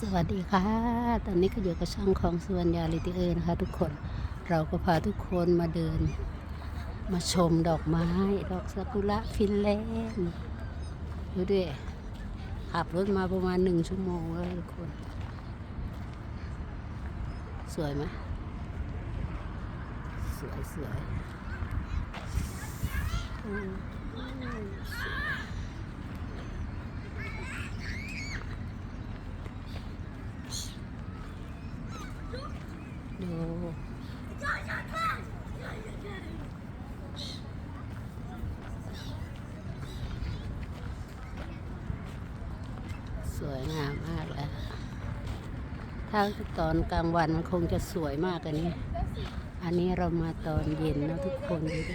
สวัสดีค่ะ ตอนนี้ก็อยู่กับช่องของสุวรรณยาลิติเออร์นะคะ ทุกคน เราก็พาทุกคนมาเดิน มาชมดอกไม้ ดอกซากุระฟินแลนด์ดูดิขับรถมาประมาณหนึ่งชั่วโมงแล้วทุกคน สวยไหมสวยสวยสวยดูสวยงามมากเลย ถ้าตอนกลางวันมันคงจะสวยมากอันนี้ อันนี้เรามาตอนเย็นนะทุกคนดูดิ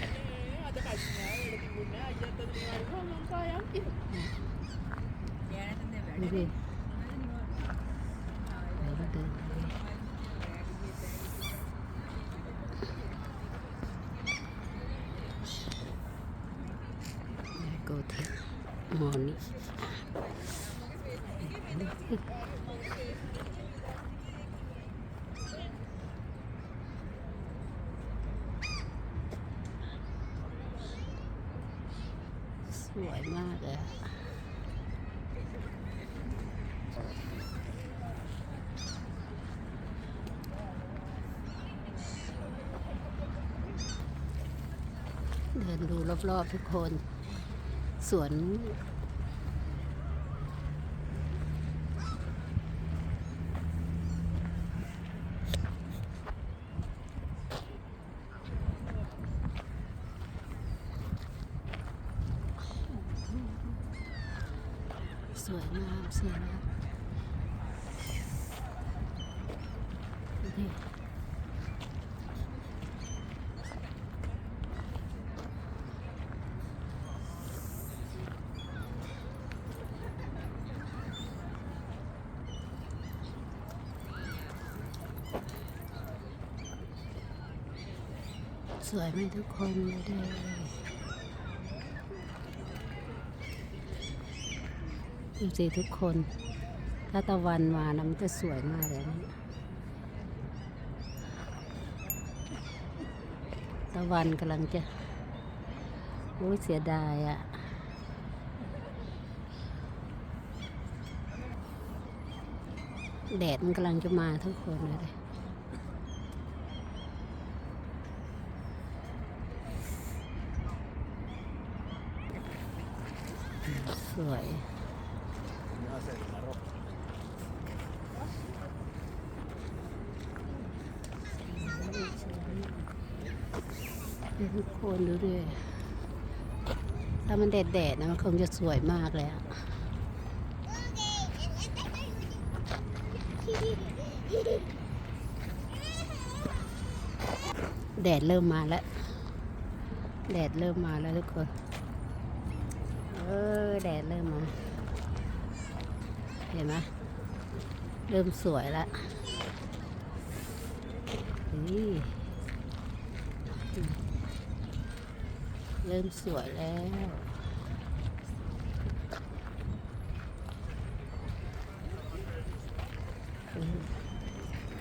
ดูดิเดี๋ยวเราเดินไปโกเทมอนี่ สวย มากเลยเดินดูรอบๆทุกคน สวน ส วยงามสวยงามดูดิสวยไหมทุกคนเลย ดูสิทุกคน ถ้าตะวันมานะมันจะสวยมากเลยนะตะวันกำลังจะโอ้เสียดายอะ่ะแดดมันกำลังจะมาทุกคนเลยสวย ทุกคนดูดิถ้ามันแดดๆนะมันคงจะสวยมากเลยอะแดดเริ่มมาแล้ว แดดเริ่มมาแล้วทุกคน เออ แดดเริ่มมา เห็นไหมเริ่มสวยแล้วนี่เริ่มสวยแล้ว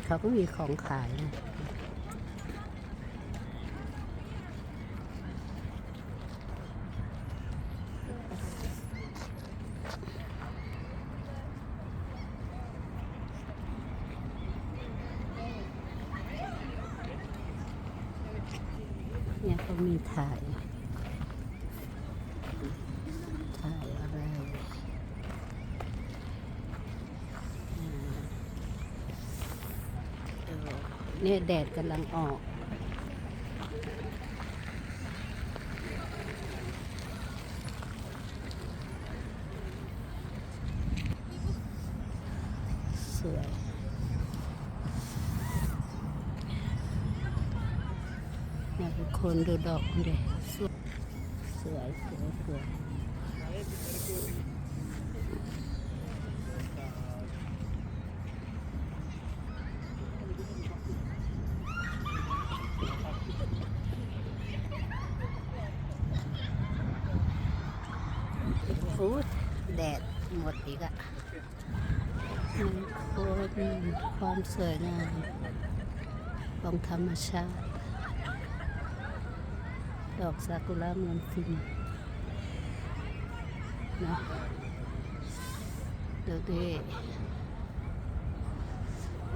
เขาก็มีของขายนะ เนี่ยเขามีถ่าย ถ่ายอะไร เนี่ยแดดกำลังออก สวย เนี่ยทุก คนดูดอกดิสวยสวยสวยสวยโอ้แดดหมดอีกอะคนความสวยงามของธรรมชาติ ดอกซากุระเมืองฟินเนาะดูดิ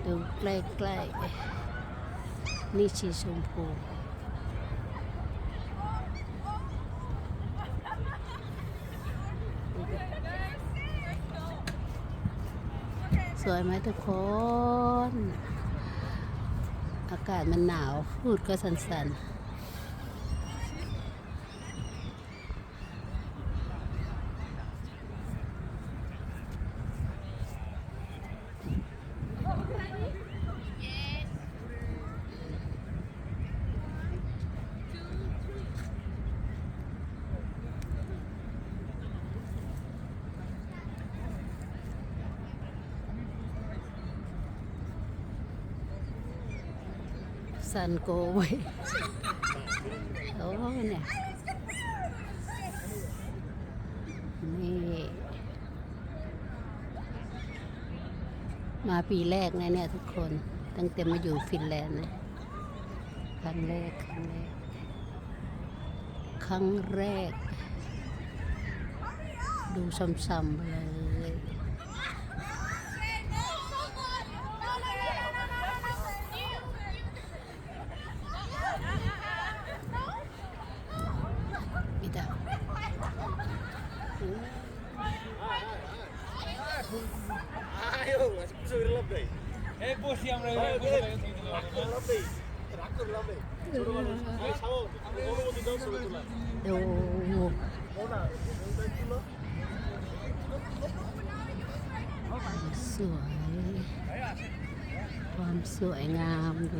ดูใกล้ๆนี่ชีชมพูสวยไหมทุกคน อากาศมันหนาว พูดก็สันๆสัน กเว้ยโอ้เนี่ยนี่ มาปีแรกนะเนี่ยทุกคน ตั้งแต่มาอยู่ฟินแลนด์นะ ครั้งแรก ครั้งแรก ครั้งแรก ดูซ้ำๆไปเลย สวยความสวยงามดู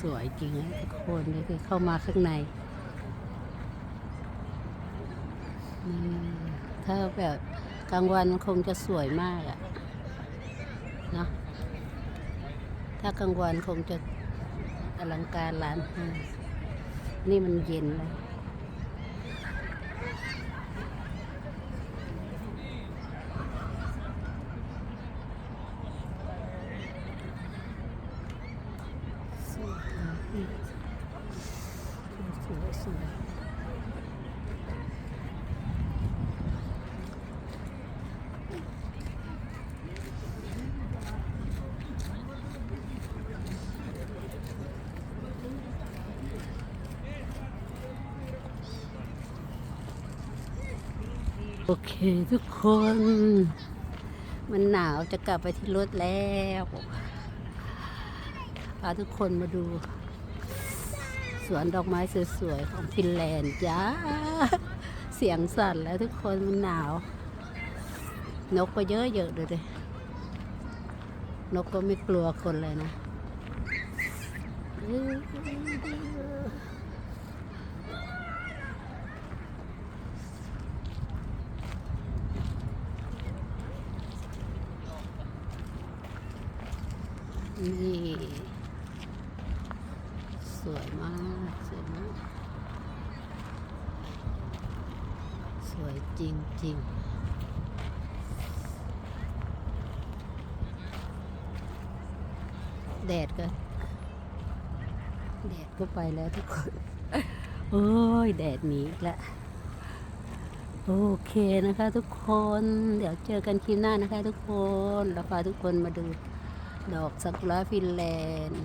สวยจริงนะทุกคนนี่คือเข้ามาข้างในถ้าแบบกลางวันคงจะสวยมากอะเนาะถ้ากลางวันคงจะอลังการร้านนี่มันเย็นแล้ว สวยสวยสวย โอเคทุกคน มันหนาวจะกลับไปที่รถแล้วพาทุกคนมาดู สวนดอกไม้สวยๆของฟินแลนด์จ้า เสียงสั่นแล้วทุกคนมันหนาว นกก็เยอะๆดูดินกก็ไม่กลัวคนเลยนะ นี่ สวยมาก สวยมาก สวยจริงจริงแดดก็ แดดก็ไปแล้วทุกคน โอ้ย แดดหนีอีกล้วโอเคนะคะทุกคน เดี๋ยวเจอกันคลิปหน้านะคะทุกคนเราพาทุกคนมาดู ดอกซากุระฟินแลนด์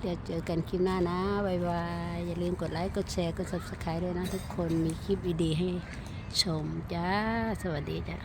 เดี๋ยวเจอกันคลิปหน้านะบายบาย อย่าลืมกดไลค์ กดแชร์ กด subscribe ด้วยนะทุกคน มีคลิปดีๆให้ชมจ้า สวัสดีจ้า